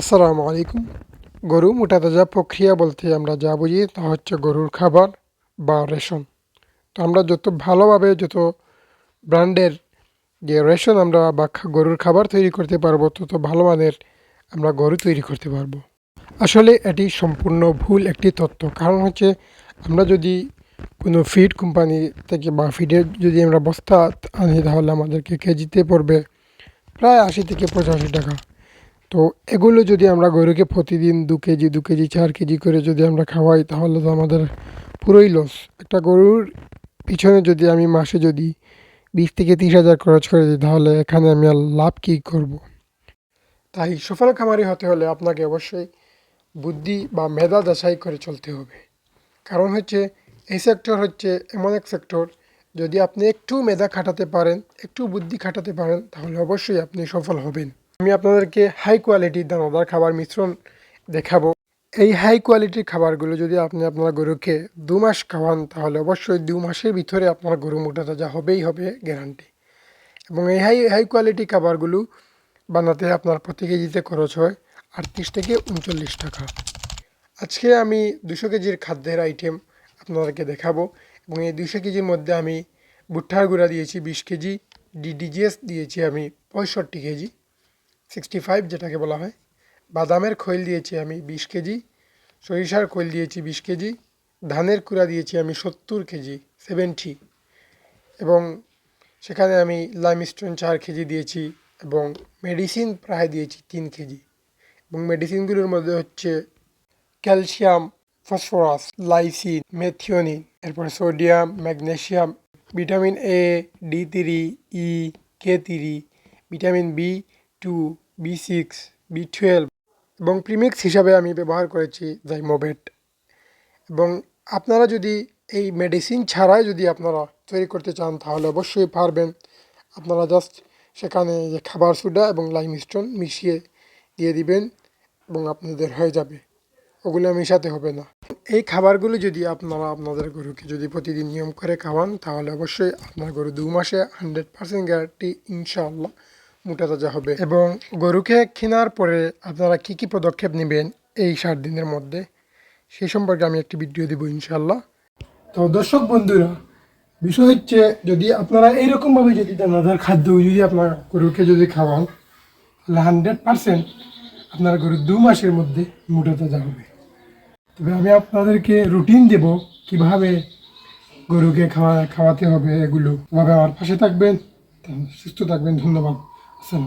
আসসালামু আলাইকুম। গরু মোটা তাজা প্রক্রিয়া বলতে আমরা যা বুঝি তা হচ্ছে গরুর খাবার বা রেশন। তো আমরা যত ভালোভাবে যত ব্র্যান্ডের যে রেশন আমরা বা গরুর খাবার তৈরি করতে পারব, তত ভালো মানের আমরা গরু তৈরি করতে পারব। আসলে এটি সম্পূর্ণ ভুল একটি তত্ত্ব কারণ হচ্ছে আমরা যদি কোনো ফিড কোম্পানি থেকে বা ফিডের যদি আমরা বস্তা আনি, তাহলে আমাদেরকে কেজিতে পড়বে প্রায় আশি থেকে পঁচাশি টাকা। তো এগুলো যদি আমরা গরুকে প্রতিদিন দু কেজি দু কেজি, চার কেজি করে যদি আমরা খাওয়াই, তাহলে তো আমাদের পুরোই লস একটা গরুর পিছনে যদি আমি মাসে যদি বিশ থেকে তিরিশ হাজার খরচ করে দিই, তাহলে এখানে আমি আর লাভ কী করব। তাই সফল খামারি হতে হলে আপনাকে অবশ্যই বুদ্ধি বা মেধা যাচাই করে চলতে হবে। কারণ হচ্ছে, এই সেক্টর হচ্ছে এমন এক সেক্টর যদি আপনি একটু মেধা খাটাতে পারেন, একটু বুদ্ধি খাটাতে পারেন, তাহলে অবশ্যই আপনি সফল হবেন। আমি আপনাদেরকে হাই কোয়ালিটির দানাদার খাবার মিশ্রণ দেখাবো। এই হাই কোয়ালিটির খাবারগুলো যদি আপনি আপনার গরুকে দু মাস খাওয়ান, তাহলে অবশ্যই দু মাসের ভিতরে আপনার গরু মোটা তাজা হবেই হবে গ্যারান্টি এবং এই হাই হাই কোয়ালিটি খাবারগুলো বানাতে আপনার প্রতি কেজিতে খরচ হয় আটত্রিশ থেকে উনচল্লিশ টাকা। আজকে আমি দুশো কেজির খাদ্যের আইটেম আপনাদেরকে দেখাবো। এবং এই দুশো কেজির মধ্যে আমি ভুট্টার গুঁড়া দিয়েছি বিশ কেজি ডিডিজিএস দিয়েছি আমি পঁয়ষট্টি কেজি। সিক্সটি ফাইভ যেটাকে বলা হয়, বাদামের খৈল দিয়েছি আমি বিশ কেজি, সরিষার খৈল দিয়েছি বিশ কেজি, ধানের কুড়া দিয়েছি আমি সত্তর কেজি সেভেন্টি এবং সেখানে আমি লাইমস্টোন চার কেজি দিয়েছি এবং মেডিসিন প্রায় দিয়েছি তিন কেজি এবং মেডিসিনগুলোর মধ্যে হচ্ছে ক্যালসিয়াম ফসফরাস লাইসিন মেথিওনিন এরপরে sodium magnesium vitamin A D three E K three vitamin B two B six B twelve এবং প্রিমিক্স হিসাবে আমি ব্যবহার করেছি জাইমোবেট এবং আপনারা যদি এই মেডিসিন ছাড়াই যদি আপনারা তৈরি করতে চান, তাহলে অবশ্যই পারবেন। আপনারা জাস্ট সেখানে যে খাবার সোডা এবং লাইম স্টোন মিশিয়ে দিয়ে দিবেন এবং আপনাদের হয়ে যাবে। ওগুলো মেশাতে হবে না। এই খাবারগুলো যদি আপনারা আপনাদের গরুকে যদি প্রতিদিন নিয়ম করে খাওয়ান, তাহলে অবশ্যই আপনার গরু দু মাসে হান্ড্রেড পার্সেন্ট গ্যারান্টি ইনশাআল্লাহ মোটা তাজা হবে। এবং গরুকে কেনার পরে আপনারা কী কী পদক্ষেপ নেবেন এই ষাট দিনের মধ্যে সেই সম্পর্কে আমি একটি ভিডিও দেবো ইনশাল্লাহ তো দর্শক বন্ধুরা, বিষয় হচ্ছে যদি আপনারা এইরকমভাবে যদি দানাদার খাদ্য যদি আপনার গরুকে যদি খাওয়ান, তাহলে হান্ড্রেড পার্সেন্ট আপনার গরু দু মাসের মধ্যে মোটা তাজা হবে। তবে আমি আপনাদেরকে রুটিন দেব কীভাবে গরুকে খাওয়া, খাওয়াতে হবে এগুলো। এভাবে আমার পাশে থাকবেন, সুস্থ থাকবেন, ধন্যবাদ। 四十